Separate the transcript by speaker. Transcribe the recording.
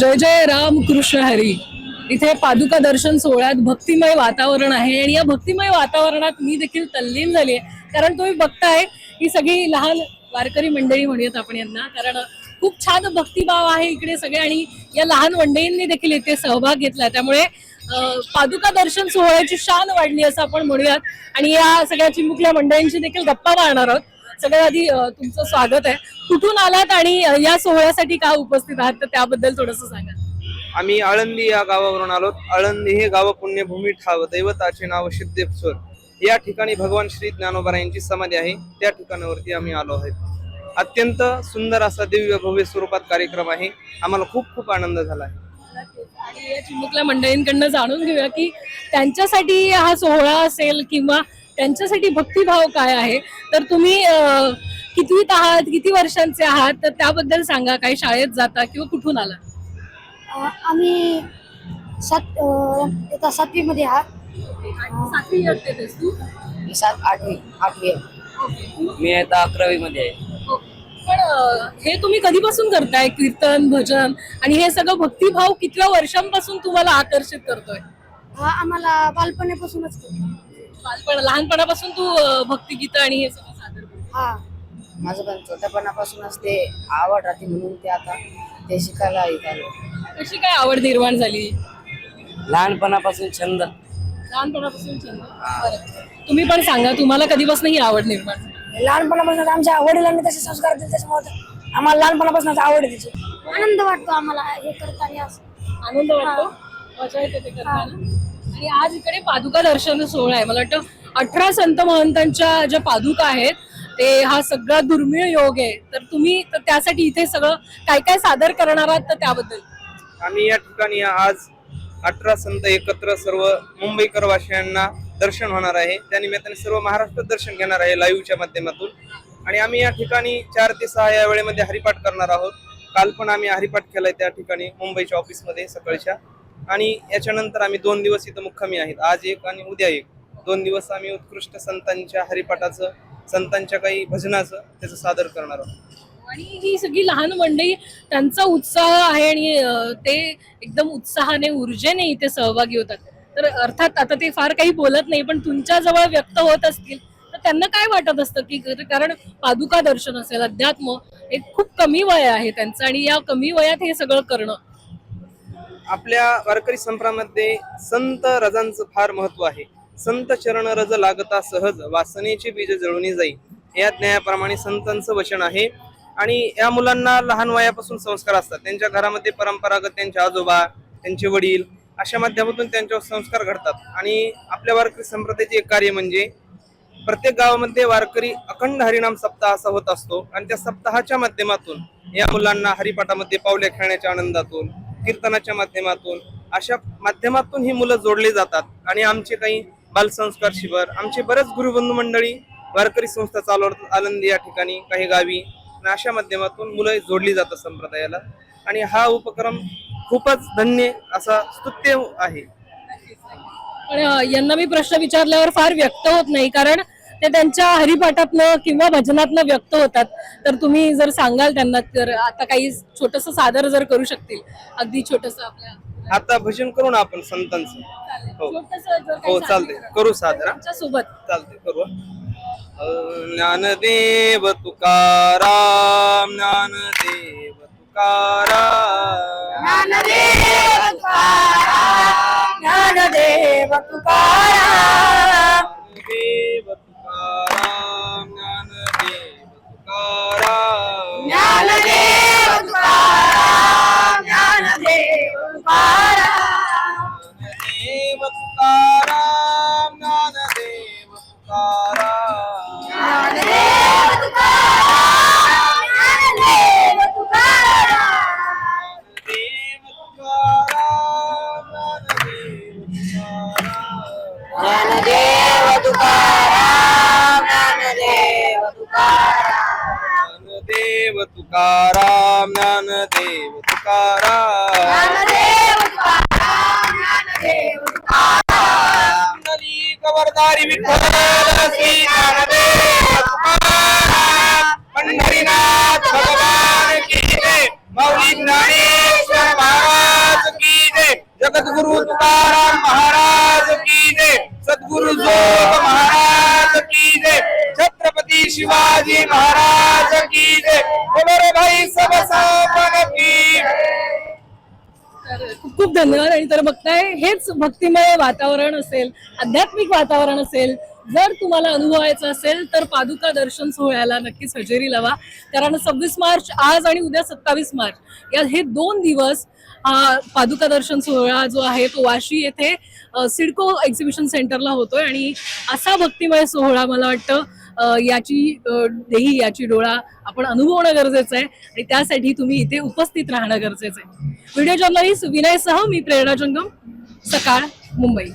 Speaker 1: जय जय राम कृष्ण हरी. इथे पादुका दर्शन सोहळ्यात भक्तिमय वातावरण आहे आणि या भक्तिमय वातावरणात मी देखील तल्लीन झाली आहे. कारण तुम्ही बघताय ही सगळी लहान वारकरी मंडळी म्हणूयात आपण यांना. कारण खूप छान भक्तिभाव आहे इकडे सगळे आणि या लहान मंडळींनी देखील इथे सहभाग घेतला. त्यामुळे पादुका दर्शन सोहळ्याची शान वाढली असं आपण म्हणूयात. आणि या सगळ्या चिमुकल्या मंडळींची देखील गप्पा मारणार आहोत. सगळ्यात आधी तुमचं स्वागत आहे. कुठून आलात आणि या सोहळ्यासाठी का उपस्थित आहात? तर त्याबद्दल थोडस सांगा.
Speaker 2: आम्ही आळंदी या गावावरून आलो आळंदी हे गाव पुण्यभूमी ठाव दैवताचे नाव सिद्धेश्वर. या ठिकाणी भगवान श्री ज्ञानोबा यांची समाधी आहे. त्या ठिकाणावरती आम्ही आलो आहोत. अत्यंत सुंदर असा दिव्य भव्य स्वरूपात कार्यक्रम आहे. आम्हाला खूप खूप आनंद झाला आहे.
Speaker 1: आणि या चिमुकल्या मंडळींकडनं जाणून घेऊया की त्यांच्यासाठी हा सोहळा असेल किंवा त्यांच्यासाठी भक्तिभाव काय आहे? तर तुम्ही कितवीत आहात किती वर्षांचे आहात? तर त्याबद्दल सांगा काही शाळेत जाता किंवा कुठून आला?
Speaker 3: आम्ही सात अ, आता सातवीमध्ये आहात.
Speaker 1: सातवी तू?
Speaker 4: मी सात आठवी आठवी. मी आता अकरावी मध्ये आहे
Speaker 1: पण हे तुम्ही कधीपासून करताय? कीर्तन भजन? आणि हे सगळं भक्तिभाव कितव्या वर्षांपासून तुम्हाला आकर्षित करतोय?
Speaker 3: आम्हाला बालपणापासूनच करतो.
Speaker 1: बालपण लहानपणापासून तू अं, भक्तिगीत आणि हे सगळं सादर करतो
Speaker 3: हा.
Speaker 4: माझं पण छोट्यापणापासूनच ते आवड राहते म्हणून ते आता ते शिकायला येत आलो.
Speaker 1: कशी काय आवड निर्माण झाली?
Speaker 4: लहानपणापासून छंद.
Speaker 1: लहानपणापासून छंद? बरं. तुम्ही पण सांगा तुम्हाला कधीपासून ही आवड निर्माण झाली?
Speaker 3: लहानपणापासून आमच्या वडिलांनी तसे संस्कार दिले त्याच्यामुळे आम्हाला लहानपणापासून आवड आहे त्याची आनंद वाटतो आम्हाला हे करताना. असं
Speaker 1: आनंद वाटतो? मजा येते ते करताना? आणि आज इकडे पादुका दर्शन सोहळा आहे. मला वाटतं अठरा संत महंतांच्या ज्या पादुका आहेत ते हा सगळा दुर्मिळ योग आहे. तर तुम्ही तर त्यासाठी इथे सगळं काय काय सादर करणार आहात तर त्याबद्दल?
Speaker 2: आम्ही या ठिकाणी आज अठरा संत एकत्र सर्व मुंबईकर वासियांना दर्शन होणार आहे. त्यानिमित्ताने सर्व महाराष्ट्र दर्शन घेणार आहे लाईव्हच्या माध्यमातून. आणि आम्ही या ठिकाणी चार ते सहा या वेळेमध्ये हरिपाठ करणार आहोत. काल पण आम्ही हरिपाठ केलाय त्या ठिकाणी मुंबईच्या ऑफिसमध्ये सकाळच्या. आणि याच्यानंतर आम्ही दोन दिवस इथं मुक्कामी आहेत. आज एक आणि उद्या एक. दोन दिवस आम्ही उत्कृष्ट संतांच्या हरिपाठाचं संतांच्या काही भजनाचं त्याचं सादर करणार आहोत.
Speaker 1: आणि ही सगळी लहान मंडळी त्यांचा उत्साह आहे आणि अं, ते एकदम उत्साहाने ऊर्जेने इथे सहभागी होतात. तर अर्थात आता ते फार काही बोलत नाही पण तुमच्या जवळ व्यक्त होत असतील तर त्यांना काय वाटत असतं की कारण पादुका दर्शन असेल अध्यात्म एक खूप कमी वय आहे त्यांचं आणि या कमी वयात हे सगळं करणं.
Speaker 2: आपल्या वारकरी संप्रामध्ये संत रजांचं फार महत्त्व आहे. संत चरण रज लागता सहज वासनेची बीज जळून जाई. या ज्ञायाप्रमाणे संतांचं वचन आहे. आणि या मुलांना लहान वयापासून संस्कार असतात. त्यांच्या घरामध्ये परंपरागत त्यांचे आजोबा त्यांचे वडील अशा माध्यमातून त्यांच्यावर संस्कार घडतात. आणि आपल्या वारकरी संप्रदायाचे एक कार्य म्हणजे प्रत्येक गावामध्ये वारकरी अखंड हरिनाम सप्ताह असा होत असतो. आणि त्या सप्ताहाच्या माध्यमातून या मुलांना हरिपाठामध्ये पावले खेळण्याच्या आनंदातून कीर्तनाच्या माध्यमातून अशा माध्यमातून ही मुलं जोडली जातात. आणि आमचे काही बालसंस्कार शिबिर आमचे बरेच गुरुबंधू मंडळी वारकरी संस्था चालवतात आनंदी या ठिकाणी काही गावी. अशा माध्यमातून मुलं जोडली जातात संप्रदायाला. आणि हा उपक्रम खूपच धन्य असा स्तुत्य आहे.
Speaker 1: पण यांना मी प्रश्न विचारल्यावर फार व्यक्त होत नाही. कारण ते त्यांच्या हरिपाठातनं किंवा भजनातनं व्यक्त होतात. तर तुम्ही जर सांगाल त्यांना तर आता काही छोटस सादर जर करू शकतील. अगदी छोटस आपल्या
Speaker 2: आता भजन करू ना आपण संतांचं. हो. हो चालते
Speaker 1: करा.
Speaker 2: सादर
Speaker 1: सोबत
Speaker 2: चालते करू ज्ञानदेव तुकाराम ज्ञानदेव तुकाराम.
Speaker 3: ज्ञानदेव तुकाराम ज्ञानदेव तुकाराम.
Speaker 2: तुकाराम ज्ञानदेव तुकाराम
Speaker 3: ज्ञानदेव तुकाराम ज्ञानदेव तुकाराम
Speaker 2: खबरदारी कवरदारी विठ्ठल श्री ज्ञानदेव तुकाराम पंढरीनाथ भगवान की जय. माऊली ज्ञानेश्वर महाराज सद्गुरु तुकाराम महाराज की जय. सद्गुरु जोग महाराज की जय. छत्रपती शिवाजी महाराज की जय. बोलो रे भाई सब सावन
Speaker 1: खूप धन्यवाद. आणि तर बघताय हेच भक्तिमय वातावरण असेल आध्यात्मिक वातावरण असेल जर तुम्हाला अनुभवायचं असेल तर पादुका दर्शन सोहळ्याला नक्कीच हजेरी लावा. कारण सव्वीस मार्च आज आणि उद्या सत्तावीस मार्च या हे दोन दिवस हा पादुका दर्शन सोहळा जो आहे तो वाशी येथे सिडको एक्झिबिशन सेंटरला होतोय. आणि असा भक्तिमय सोहळा मला वाटतं याची देही याची डोळा आपण अनुभवणं गरजेचं आहे आणि त्यासाठी तुम्ही इथे उपस्थित राहणं गरजेचं आहे. व्हिडिओ जर्नलिस्ट विनयसह मी प्रेरणा जंगम सकाळ मुंबई.